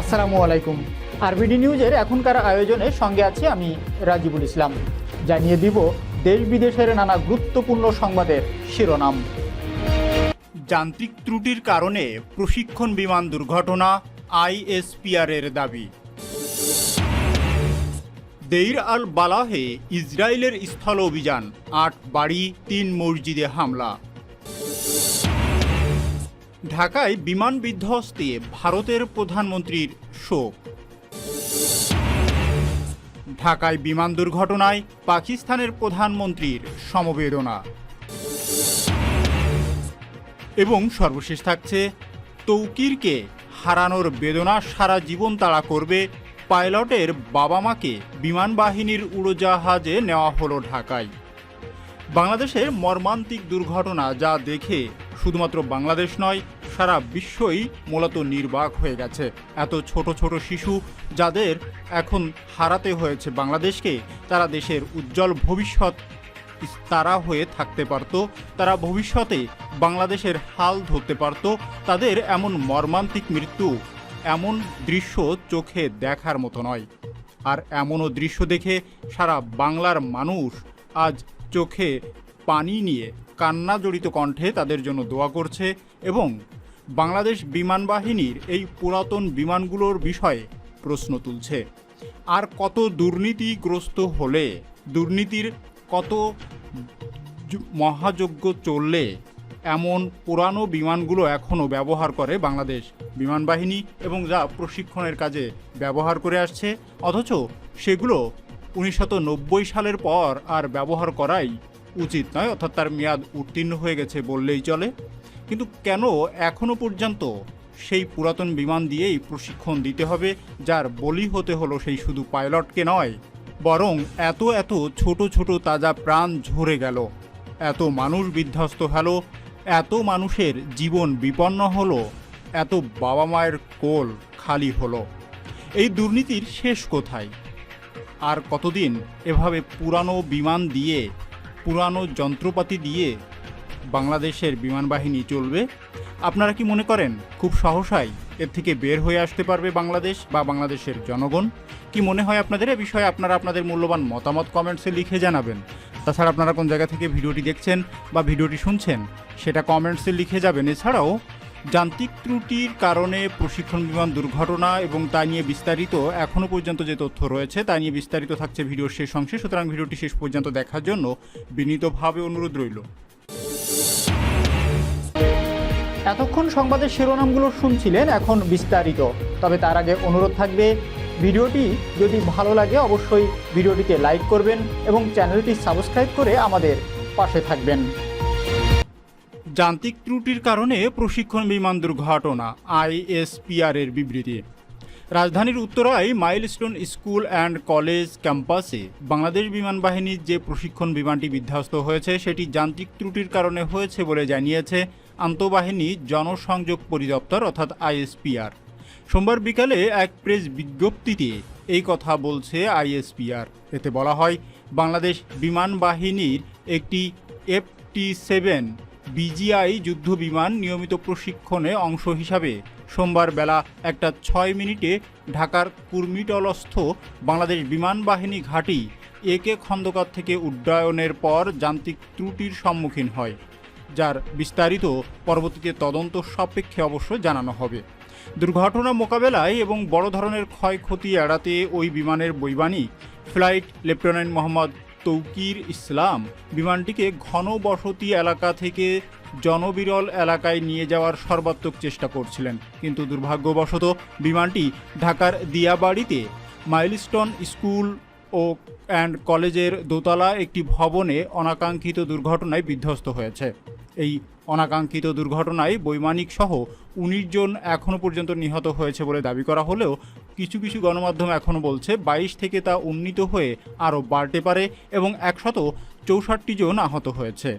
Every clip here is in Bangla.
আসসালামু আলাইকুম। আরবিডি নিউজের এখনকার আয়োজনে সঙ্গে আছি আমি রাজিবুল ইসলাম। জানিয়ে দিব, দেশ বিদেশের নানা গুরুত্বপূর্ণ সংবাদের শিরোনাম। যান্ত্রিক ত্রুটির কারণে প্রশিক্ষণ বিমান দুর্ঘটনা আইএসপিআর এর দাবি। দেইর আল বালাহে ইসরায়েলের স্থল অভিযান, আট বাড়ি, তিন মসজিদে হামলা। ঢাকায় বিমান বিধ্বস্তে ভারতের প্রধানমন্ত্রীর শোক। ঢাকায় বিমান দুর্ঘটনায় পাকিস্তানের প্রধানমন্ত্রীর সমবেদনা। এবং সর্বশেষ থাকছে, তৌকিরকে হারানোর বেদনা সারা জীবন তাড়া করবে পাইলটের বাবা মাকে বিমান বাহিনীর উড়োজাহাজে নেওয়া হলো ঢাকায়। বাংলাদেশের মর্মান্তিক দুর্ঘটনা যা দেখে শুধুমাত্র বাংলাদেশ নয়, সারা বিশ্বই মূলত নির্বাক হয়ে গেছে। এত ছোট ছোট শিশু যাদের এখন হারাতে হয়েছে বাংলাদেশকে, তারা দেশের উজ্জ্বল ভবিষ্যৎ তারা হয়ে থাকতে পারত, তারা ভবিষ্যতে বাংলাদেশের হাল ধরতে পারত, তাদের এমন মর্মান্তিক মৃত্যু, এমন দৃশ্য চোখে দেখার মতো নয়। আর এমনও দৃশ্য দেখে সারা বাংলার মানুষ আজ চোখে পানি নিয়ে কান্না জড়িত কণ্ঠে তাদের জন্য দোয়া করছে এবং বাংলাদেশ বিমান বাহিনীর এই পুরাতন বিমানগুলোর বিষয়ে প্রশ্ন তুলছে। আর কত দুর্নীতিগ্রস্ত হলে, দুর্নীতির কত মহাযজ্ঞ চললে এমন পুরানো বিমানগুলো এখনও ব্যবহার করে বাংলাদেশ বিমান বাহিনী এবং যা প্রশিক্ষণের কাজে ব্যবহার করে আসছে, অথচ সেগুলো নব্বই সালের পর আর ব্যবহার করাই উচিত নয়, অর্থাৎ তার মেয়াদ উত্তীর্ণ হয়ে গেছে বললেই চলে। কিন্তু কেন এখনও পর্যন্ত সেই পুরাতন বিমান দিয়েই প্রশিক্ষণ দিতে হবে, যার বলি হতে হলো সেই শুধু পাইলটকে নয়, বরং এত এত ছোট ছোট তাজা প্রাণ ঝরে গেল। এত মানুষ বিধ্বস্ত হলো, এত মানুষের জীবন বিপন্ন হলো, এত বাবা মায়ের কোল খালি হলো। এই দুর্নীতির শেষ কোথায়? আর কতদিন এভাবে পুরানো বিমান দিয়ে পুরানো যন্ত্রপাতি দিয়ে বাংলাদেশের বিমান বাহিনী চলবে? আপনারা কি মনে করেন খুব সহসাই এর থেকে বের হয়ে আসতে পারবে বাংলাদেশ বা বাংলাদেশের জনগণ? কি মনে হয় আপনাদের? এ বিষয়ে আপনারা আপনাদের মূল্যবান মতামত কমেন্টসে লিখে জানাবেন। তাছাড়া আপনারা কোন জায়গা থেকে ভিডিওটি দেখছেন বা ভিডিওটি শুনছেন, সেটা কমেন্টসে লিখে যাবেন। এছাড়াও যান্ত্রিক ত্রুটির কারণে প্রশিক্ষণ বিমান দুর্ঘটনা এবং তা নিয়ে বিস্তারিত এখনও পর্যন্ত যে তথ্য রয়েছে তা নিয়ে বিস্তারিত থাকছে ভিডিওর শেষ অংশে। সুতরাং ভিডিওটি শেষ পর্যন্ত দেখার জন্য বিনীতভাবে অনুরোধ রইল। এতক্ষণ সংবাদের শিরোনামগুলো শুনছিলেন, এখন বিস্তারিত। তবে তার আগে অনুরোধ থাকবে, ভিডিওটি যদি ভালো লাগে অবশ্যই ভিডিওটিতে লাইক করবেন এবং চ্যানেলটি সাবস্ক্রাইব করে আমাদের পাশে থাকবেন। যান্ত্রিক ত্রুটির কারণে প্রশিক্ষণ বিমান দুর্ঘটনা আইএসপিআর এর বিবৃতি। রাজধানীর উত্তরায় মাইলস্টোন স্কুল অ্যান্ড কলেজ ক্যাম্পাসে বাংলাদেশ বিমান বাহিনীর যে প্রশিক্ষণ বিমানটি বিধ্বস্ত হয়েছে, সেটি যান্ত্রিক ত্রুটির কারণে হয়েছে বলে জানিয়েছে আন্তঃবাহিনী জনসংযোগ পরিদপ্তর, অর্থাৎ আইএসপিআর। সোমবার বিকালে এক প্রেস বিজ্ঞপ্তিতে এই কথা বলছে আইএসপিআর। এতে বলা হয়, বাংলাদেশ বিমান বাহিনীর একটি এফ টি সেভেন বিজিআই যুদ্ধ বিমান নিয়মিত প্রশিক্ষণে অংশ হিসাবে সোমবার বেলা একটা ছয় মিনিটে ঢাকার কুর্মিটলস্থ বাংলাদেশ বিমান বাহিনী ঘাঁটি এ কে খন্দকার থেকে উড্ডয়নের পর যান্ত্রিক ত্রুটির সম্মুখীন হয়, যার বিস্তারিত পরবর্তীতে তদন্ত সাপেক্ষে অবশ্য জানানো হবে। দুর্ঘটনা মোকাবেলায় এবং বড় ধরনের ক্ষয়ক্ষতি এড়াতে ওই বিমানের বৈমানিক ফ্লাইট লেফটেন্যান্ট মোহাম্মদ তৌকির ইসলাম বিমানটিকে ঘন বসতি এলাকা থেকে জনবিরল এলাকায় নিয়ে যাওয়ার সর্বাত্মক চেষ্টা করছিলেন। কিন্তু দুর্ভাগ্যবশত বিমানটি ঢাকার দিয়াবাড়িতে মাইলস্টোন স্কুল ও অ্যান্ড কলেজের দোতলা একটি ভবনে অনাকাঙ্ক্ষিত দুর্ঘটনায় বিধ্বস্ত হয়েছে। এই অনাকাঙ্ক্ষিত দুর্ঘটনায় বৈমানিক সহ উনিশ জন এখনও পর্যন্ত নিহত হয়েছে বলে দাবি করা হলেও কিছু কিছু গণমাধ্যম এখনও বলছে বাইশ থেকে তা উন্নীত হয়ে আরও বাড়তে পারে এবং একশত চৌষট্টি জন আহত হয়েছে।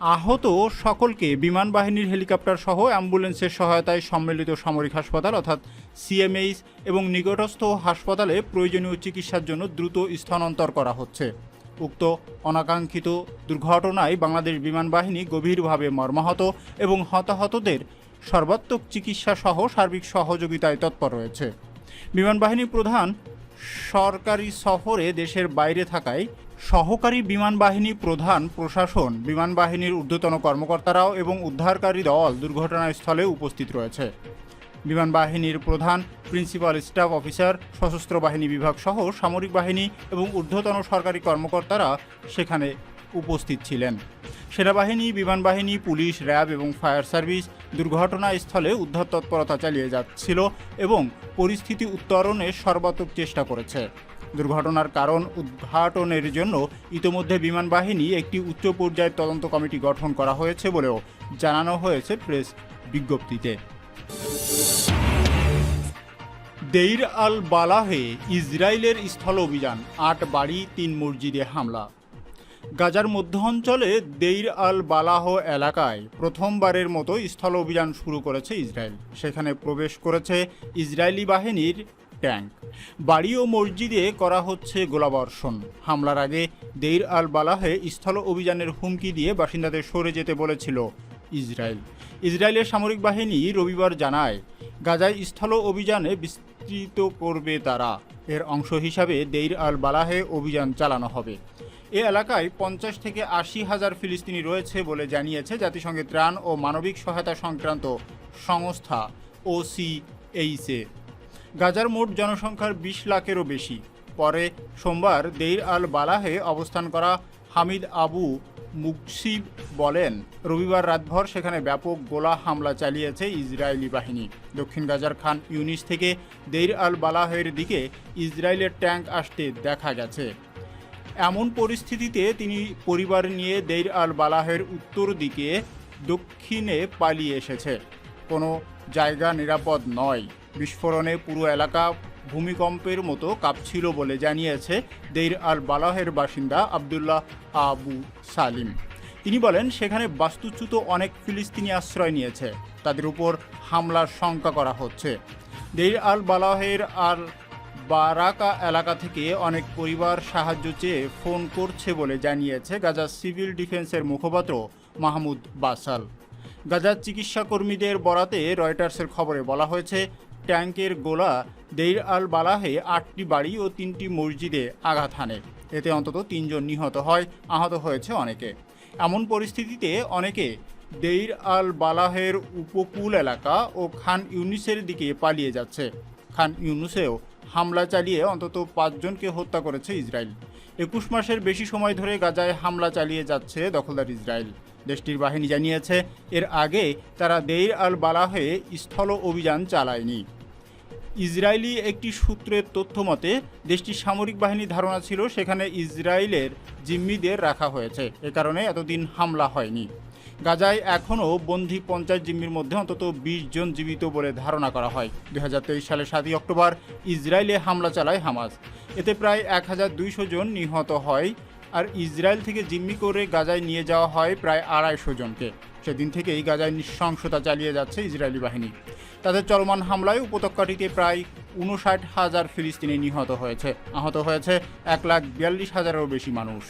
আহত সকলকে বিমান বাহিনীর হেলিকপ্টার সহ অ্যাম্বুলেন্সের সহায়তায় সম্মিলিত সামরিক হাসপাতাল অর্থাৎ সিএমএইচ এবং নিকটস্থ হাসপাতালে প্রয়োজনীয় চিকিৎসার জন্য দ্রুত স্থানান্তর করা হচ্ছে। উক্ত অনাকাঙ্ক্ষিত দুর্ঘটনায় বাংলাদেশ বিমান বাহিনী গভীরভাবে মর্মাহত এবং হতাহতদের সর্বাত্মক চিকিৎসা সহ সার্বিক সহযোগিতায় তৎপর রয়েছে। বিমানবাহিনী প্রধান সরকারি সফরে দেশের বাইরে থাকায় সহকারী বিমান বাহিনী প্রধান প্রশাসন, বিমান বাহিনীর ঊর্ধ্বতন কর্মকর্তারাও এবং উদ্ধারকারী দল দুর্ঘটনাস্থলে উপস্থিত রয়েছে। বিমান বাহিনীর প্রধান প্রিন্সিপাল, স্টাফ অফিসার, সশস্ত্র বাহিনী বিভাগ সহ সামরিক বাহিনী এবং ঊর্ধ্বতন সরকারি কর্মকর্তারা সেখানে উপস্থিত ছিলেন। সেনাবাহিনী, বিমান বাহিনী, পুলিশ, র্যাব এবং ফায়ার সার্ভিস দুর্ঘটনাস্থলে উদ্ধার তৎপরতা চালিয়ে যাচ্ছিল এবং পরিস্থিতি উত্তরণের সর্বাত্মক চেষ্টা করেছে। দুর্ঘটনার কারণ উদ্ঘাটনের জন্য ইতোমধ্যে বিমান বাহিনী একটি উচ্চ পর্যায়ের তদন্ত কমিটি গঠন করা হয়েছে বলেও জানানো হয়েছে প্রেস বিজ্ঞপ্তিতে। দেইর আল বালাহে ইসরায়েলের স্থল অভিযান, আট বাড়ি, তিন মসজিদে হামলা। গাজার মধ্য অঞ্চলে দেইর আল বালাহ এলাকায় প্রথমবারের মতো স্থল অভিযান শুরু করেছে ইসরায়েল সেখানে প্রবেশ করেছে ইসরায়েলি বাহিনীর ট্যাঙ্ক। বাড়ি ও মসজিদে করা হচ্ছে গোলাবর্ষণ। হামলার আগে দেইর আল বালাহে স্থল অভিযানের হুমকি দিয়ে বাসিন্দাদের সরে যেতে বলেছিল ইসরায়েল ইসরায়েলের সামরিক বাহিনী রবিবার জানায় গাজায় স্থল অভিযানে বিস্তৃত করবে তারা। এর অংশ হিসাবে দেইর আল বালাহে অভিযান চালানো হবে। এ এলাকায় পঞ্চাশ থেকে আশি হাজার ফিলিস্তিনি রয়েছে বলে জানিয়েছে জাতিসংঘের ত্রাণ ও মানবিক সহায়তা সংক্রান্ত সংস্থা ওসিএইসে গাজার মোট জনসংখ্যার বিশ লাখেরও বেশি। পরে সোমবার দেইর আল বালাহে অবস্থান করা হামিদ আবু মুকসিব বলেন, রবিবার রাতভর সেখানে ব্যাপক গোলা হামলা চালিয়েছে ইসরায়েলি বাহিনী। দক্ষিণ গাজার খান ইউনিস থেকে দেইর আল বালাহের দিকে ইসরায়েলের ট্যাঙ্ক আসতে দেখা গেছে। এমন পরিস্থিতিতে তিনি পরিবার নিয়ে দেইর আল বালাহের উত্তর দিকে দক্ষিণে পালিয়ে এসেছে। কোনো জায়গা নিরাপদ নয়। বিস্ফোরণে পুরো এলাকা ভূমিকম্পের মতো কাঁপছিল বলে জানিয়েছে দেইর আল বালাহের বাসিন্দা আবদুল্লাহ আবু সালিম। তিনি বলেন, সেখানে বাস্তুচ্যুত অনেক ফিলিস্তিনি আশ্রয় নিয়েছে। তাদের উপর হামলার শঙ্কা করা হচ্ছে। দেইর আল বালাহের আর বারাকা এলাকা থেকে অনেক পরিবার সাহায্য চেয়ে ফোন করছে বলে জানিয়েছে গাজা সিভিল ডিফেন্সের মুখপাত্র মাহমুদ বাসাল। গাজার চিকিৎসা কর্মীদের বরাতে রয়টার্সের খবরে বলা হয়েছে ট্যাঙ্কের গোলা দেইর আল বালাহে আটটি বাড়ি ও তিনটি মসজিদে আঘাত হানে। এতে অন্তত তিনজন নিহত হয়, আহত হয়েছে অনেকে। এমন পরিস্থিতিতে অনেকে দেইর আল বালাহের উপকূল এলাকা ও খান ইউনিসের দিকে পালিয়ে যাচ্ছে। খান ইউনুসেও হামলা চালিয়ে অন্তত পাঁচজনকে হত্যা করেছে ইসরায়েল। একুশ মাসের বেশি সময় ধরে গাজায় হামলা চালিয়ে যাচ্ছে দখলদার ইসরায়েল। দেশটির বাহিনী জানিয়েছে, এর আগে তারা দেইর আল বালাহে স্থল অভিযান চালায়নি। ইসরায়েলি একটি সূত্রের তথ্য মতে, দেশটির সামরিক বাহিনীর ধারণা ছিল সেখানে ইসরায়েলের জিম্মিদের রাখা হয়েছে। এ কারণে এতদিন হামলা হয়নি। গাজায় এখনও বন্দি পঞ্চাশ জিম্মির মধ্যে অন্তত বিশ জন জীবিত বলে ধারণা করা হয়। দুই সালের সাতই অক্টোবর ইসরায়েলে হামলা চালায় হামাস। এতে প্রায় এক হাজার দুইশো জন নিহত হয় আর ইসরায়েল থেকে জিম্মি করে গাজায় নিয়ে যাওয়া হয় প্রায় আড়াইশো জনকে। সেদিন থেকেই গাজায় নৃশংসতা চালিয়ে যাচ্ছে ইসরায়েলি বাহিনী। তাদের চলমান হামলায় উপত্যকাটিতে প্রায় উনষাট হাজার ফিলিস্তিনি নিহত হয়েছে। আহত হয়েছে এক লাখ বিয়াল্লিশ হাজারেরও বেশি মানুষ।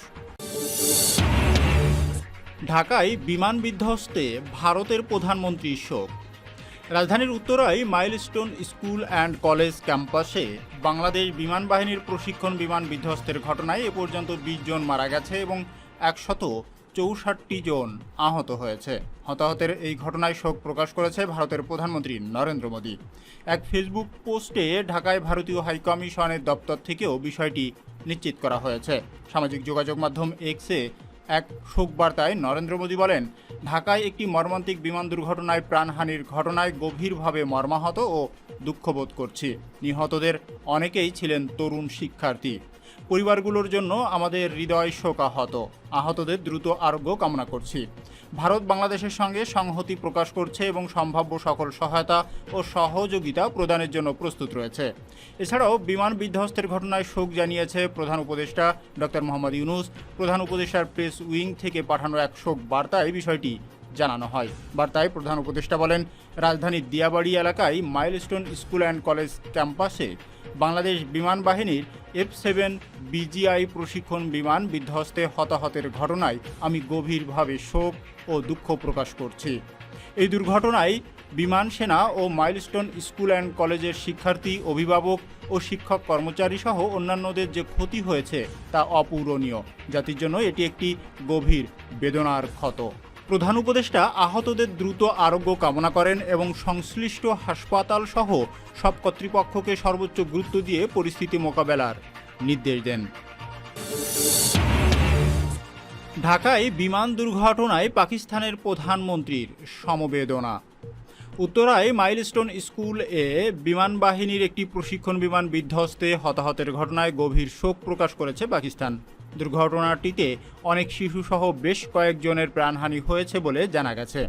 ঢাকায় বিমান বিধ্বস্তে ভারতের প্রধানমন্ত্রী শোক। রাজধানীর উত্তরায় মাইলস্টোন স্কুল অ্যান্ড কলেজ ক্যাম্পাসে বাংলাদেশ বিমান বাহিনীর প্রশিক্ষণ বিমান বিধ্বস্তের ঘটনায় এ পর্যন্ত বিশ জন মারা গেছে এবং একশত চৌষট্টি জন আহত হয়েছে। হতাহতের এই ঘটনায় শোক প্রকাশ করেছে ভারতের প্রধানমন্ত্রী নরেন্দ্র মোদী। এক ফেসবুক পোস্টে ঢাকায় ভারতীয় হাইকমিশনের দপ্তর থেকেও বিষয়টি নিশ্চিত করা হয়েছে। সামাজিক যোগাযোগ মাধ্যম এক্সে এক শোক বার্তায় নরেন্দ্র মোদী বলেন, ঢাকায় একটি মর্মান্তিক বিমান দুর্ঘটনায় প্রাণহানির ঘটনায় গভীরভাবে মর্মাহত ও দুঃখবোধ করছি। নিহতদের অনেকেই ছিলেন তরুণ শিক্ষার্থী। পরিবারগুলোর জন্য আমাদের হৃদয় শোকাহত। আহতদের দ্রুত আরোগ্য কামনা করছি। ভারত বাংলাদেশের সঙ্গে সংহতি প্রকাশ করছে এবং সম্ভাব্য সকল সহায়তা ও সহযোগিতা প্রদানের জন্য প্রস্তুত রয়েছে। এছাড়াও বিমান বিধ্বস্তের ঘটনায় শোক জানিয়েছে প্রধান উপদেষ্টা ডক্টর মোহাম্মদ ইউনুস। প্রধান উপদেষ্টার প্রেস উইং থেকে পাঠানো এক শোক বার্তায় বিষয়টি জানানো হয়। বার্তায় প্রধান উপদেষ্টা বলেন, রাজধানীর দিয়াবাড়ি এলাকায় মাইলস্টোন স্কুল অ্যান্ড কলেজ ক্যাম্পাসে বাংলাদেশ বিমান বাহিনীর এফ সেভেন বিজিআই প্রশিক্ষণ বিমান বিধ্বস্তে হতাহতের ঘটনায় আমি গভীরভাবে শোক ও দুঃখ প্রকাশ করছি। এই দুর্ঘটনায় বিমান সেনা ও মাইলস্টোন স্কুল অ্যান্ড কলেজের শিক্ষার্থী, অভিভাবক ও শিক্ষক কর্মচারী সহ অন্যান্যদের যে ক্ষতি হয়েছে তা অপূরণীয়। জাতির জন্য এটি একটি গভীর বেদনার ক্ষত। প্রধান উপদেষ্টা আহতদের দ্রুত আরোগ্য কামনা করেন এবং সংশ্লিষ্ট হাসপাতাল সহ সব কর্তৃপক্ষকে সর্বোচ্চ গুরুত্ব দিয়ে পরিস্থিতি মোকাবেলার নির্দেশ দেন। ঢাকায় বিমান দুর্ঘটনায় পাকিস্তানের প্রধানমন্ত্রীর সমবেদনা। উত্তরায় মাইলস্টোন স্কুল এ বিমান বাহিনীর একটি প্রশিক্ষণ বিমান বিধ্বস্তে হতাহতের ঘটনায় গভীর শোক প্রকাশ করেছে পাকিস্তান। দুর্ঘটনাটিতে অনেক শিশুসহ বেশ কয়েকজনের প্রাণহানি হয়েছে বলে জানা গেছে।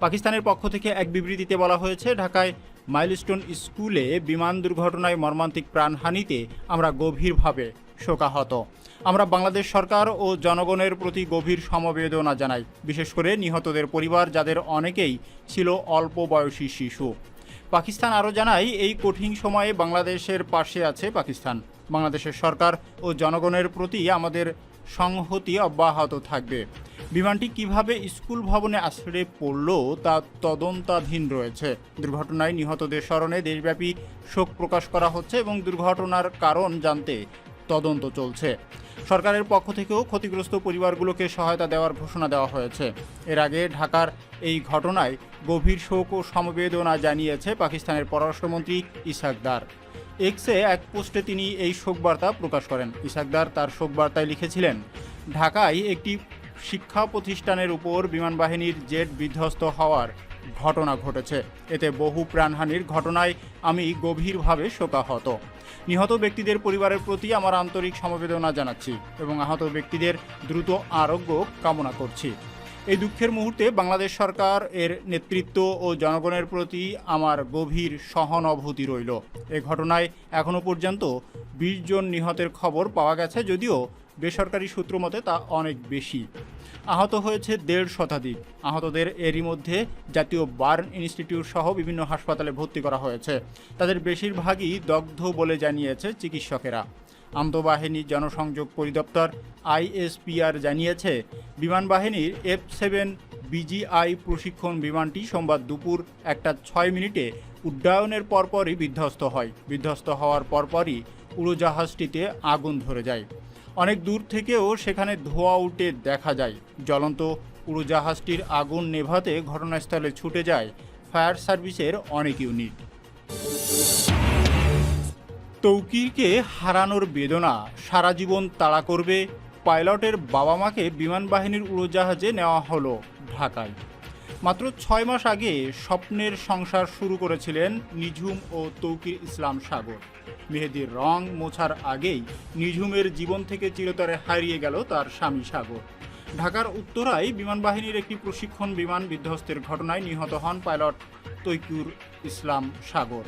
পাকিস্তানের পক্ষ থেকে এক বিবৃতিতে বলা হয়েছে, ঢাকায় মাইলস্টোন স্কুলে বিমান দুর্ঘটনায় মর্মান্তিক প্রাণহানিতে আমরা গভীরভাবে শোকাহত। আমরা বাংলাদেশ সরকার ও জনগণের প্রতি গভীর সমবেদনা জানাই, বিশেষ করে নিহতদের পরিবার যাদের অনেকেই ছিল অল্প বয়সী শিশু। পাকিস্তান আরও জানায়, এই কঠিন সময়ে বাংলাদেশের পাশে আছে পাকিস্তান। বাংলাদেশের সরকার ও জনগণের প্রতি আমাদের সংহতি অব্যাহত থাকবে। বিমানটি কীভাবে স্কুল ভবনে আশ্রয়ে পড়ল তা তদন্তাধীন রয়েছে। দুর্ঘটনায় নিহতদের স্মরণে দেশব্যাপী শোক প্রকাশ করা হচ্ছে এবং দুর্ঘটনার কারণ জানতে তদন্ত চলছে। সরকারের পক্ষ থেকেও ক্ষতিগ্রস্ত পরিবারগুলোকে সহায়তা দেওয়ার ঘোষণা দেওয়া হয়েছে। এর আগে ঢাকার এই ঘটনায় গভীর শোক ও সমবেদনা জানিয়েছে পাকিস্তানের পররাষ্ট্রমন্ত্রী ইসাকদার। এক্সে এক পোস্টে তিনি এই শোকবার্তা প্রকাশ করেন। ইসাকদার তার শোকবার্তায় লিখেছিলেন, ঢাকায় একটি শিক্ষা প্রতিষ্ঠানের উপর বিমান বাহিনীর জেট বিধ্বস্ত হওয়ার ঘটনা ঘটেছে। এতে বহু প্রাণহানির ঘটনায় আমি গভীরভাবে শোকাহত। নিহত ব্যক্তিদের পরিবারের প্রতি আমার আন্তরিক সমবেদনা জানাচ্ছি এবং আহত ব্যক্তিদের দ্রুত আরোগ্য কামনা করছি। এই দুঃখের মুহূর্তে বাংলাদেশ সরকার এর নেতৃত্ব ও জনগণের প্রতি আমার গভীর সহানুভূতি রইল। এ ঘটনায় এখনও পর্যন্ত বিশ জন নিহতের খবর পাওয়া গেছে, যদিও বেসরকারি সূত্র মতে তা অনেক বেশি। আহত হয়েছে দেড় শতাধিক। আহতদের এরই মধ্যে জাতীয় বার্ন ইনস্টিটিউট সহ বিভিন্ন হাসপাতালে ভর্তি করা হয়েছে। তাদের বেশিরভাগই দগ্ধ বলে জানিয়েছে চিকিৎসকেরা। আন্তঃবাহিনী জনসংযোগ পরিদপ্তর আইএসপিআর জানিয়েছে বিমান বাহিনীর এফ সেভেন বিজিআই প্রশিক্ষণ বিমানটি সোমবার দুপুর একটা ছয় মিনিটে উড্ডয়নের পরপরই বিধ্বস্ত হয়। বিধ্বস্ত হওয়ার পরপরই উড়োজাহাজটিতে আগুন ধরে যায়। অনেক দূর থেকেও সেখানে ধোঁয়া উঠে দেখা যায়। জ্বলন্ত উড়োজাহাজটির আগুন নেভাতে ঘটনাস্থলে ছুটে যায় ফায়ার সার্ভিসের অনেক ইউনিট। তৌকিরকে হারানোর বেদনা সারা জীবন তাড়া করবে পাইলটের বাবা মাকে বিমান বাহিনীর উড়োজাহাজে নেওয়া হলো ঢাকায়। মাত্র ছয় মাস আগে স্বপ্নের সংসার শুরু করেছিলেন নিঝুম ও তৌকির ইসলাম সাগর। মেহেদির রং মোছার আগেই নিঝুমের জীবন থেকে চিরতরে হারিয়ে গেল তার স্বামী সাগর। ঢাকার উত্তরায় বিমান বাহিনীর একটি প্রশিক্ষণ বিমান বিধ্বস্তের ঘটনায় নিহত হন পাইলট তৈকুর ইসলাম সাগর।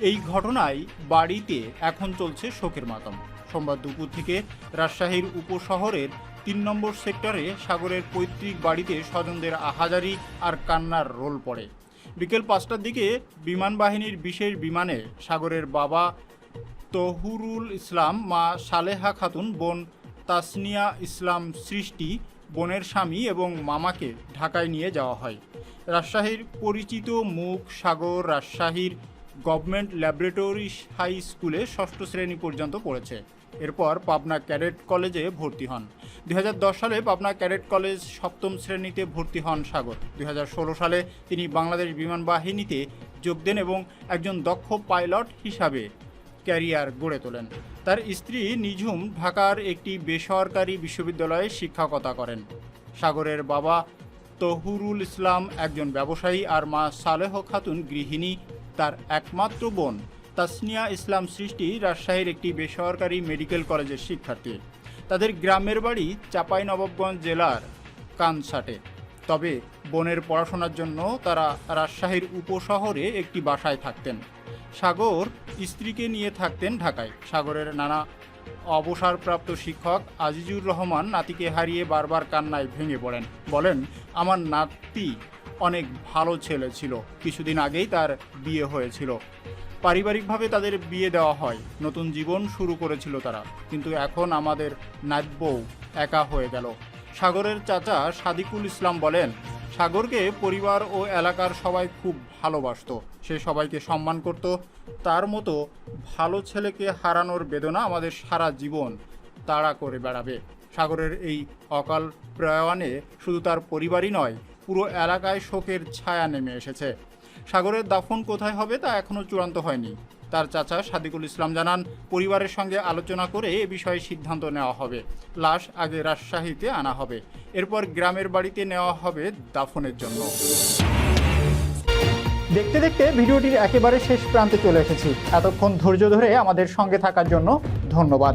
এই ঘটনায় বাড়িতে এখন চলছে শোকের মাতম। সোমবার দুপুর থেকে রাজশাহীর উপশহরের তিন নম্বর সেক্টরে সাগরের পৈতৃক বাড়িতে স্বজনদের আহাজারি আর কান্নার রোল পড়ে। বিকেল পাঁচটার দিকে বিমান বাহিনীর বিশেষ বিমানে সাগরের বাবা তহুরুল ইসলাম, মা সালেহা খাতুন, বোন তাসনিয়া ইসলাম সৃষ্টি, বোনের স্বামী এবং মামাকে ঢাকায় নিয়ে যাওয়া হয়। রাজশাহীর পরিচিত মুখ সাগর, রাজশাহীর গভর্নমেন্ট ল্যাবরেটরি হাই স্কুলে ষষ্ঠ শ্রেণি পর্যন্ত পড়েছে। এরপর পাবনা ক্যাডেট কলেজে ভর্তি হন। দুই হাজার দশ সালে পাবনা ক্যাডেট কলেজ সপ্তম শ্রেণীতে ভর্তি হন সাগর দুই হাজার ষোলো সালে তিনি বাংলাদেশ বিমান বাহিনীতে যোগ দেন এবং একজন দক্ষ পাইলট হিসাবে ক্যারিয়ার গড়ে তোলেন। তার স্ত্রী নিঝুম ঢাকার একটি বেসরকারি বিশ্ববিদ্যালয়ে শিক্ষকতা করেন। সাগরের বাবা তহুরুল ইসলাম একজন ব্যবসায়ী আর মা সালেহ খাতুন গৃহিণী তার একমাত্র বোন তাসনিয়া ইসলাম সৃষ্টি রাজশাহীর একটি বেসরকারি মেডিকেল কলেজের শিক্ষার্থী। তাদের গ্রামের বাড়ি চাঁপাইনবাবগঞ্জ জেলার কানসাটে। তবে বোনের পড়াশোনার জন্য তারা রাজশাহীর উপশহরে একটি বাসায় থাকতেন। সাগর স্ত্রীকে নিয়ে থাকতেন ঢাকায়। সাগরের নানা অবসরপ্রাপ্ত শিক্ষক আজিজুর রহমান নাতিকে হারিয়ে বারবার কান্নায় ভেঙে পড়েন। বলেন, আমার নাতি অনেক ভালো ছেলে ছিল। কিছুদিন আগেই তার বিয়ে হয়েছিল। পারিবারিকভাবে তাদের বিয়ে দেওয়া হয়। নতুন জীবন শুরু করেছিল তারা। কিন্তু এখন আমাদের নাতবউ একা হয়ে গেল। সাগরের চাচা সাদিকুল ইসলাম বলেন, সাগরকে পরিবার ও এলাকার সবাই খুব ভালোবাসতো। সে সবাইকে সম্মান করত। তার মতো ভালো ছেলেকে হারানোর বেদনা আমাদের সারা জীবন তাড়া করে বেড়াবে। সাগরের এই অকাল প্রয়াণে শুধু তার পরিবারই নয় পুরো এলাকায় শোকের ছায়া নেমে এসেছে। সাগরের দাফন কোথায় হবে তা এখনও চূড়ান্ত হয়নি। তার চাচা সাদিকুল ইসলাম জানান, পরিবারের সঙ্গে আলোচনা করে এ বিষয়ে সিদ্ধান্ত নেওয়া হবে। লাশ আগে রাজশাহীতে আনা হবে। এরপর গ্রামের বাড়িতে নেওয়া হবে দাফনের জন্য। দেখতে দেখতে ভিডিওটির একেবারে শেষ প্রান্তে চলে এসেছি। এতক্ষণ ধৈর্য ধরে আমাদের সঙ্গে থাকার জন্য ধন্যবাদ।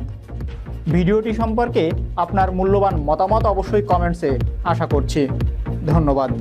ভিডিওটি সম্পর্কে আপনার মূল্যবান মতামত অবশ্যই কমেন্টসে আশা করছি। ধন্যবাদ।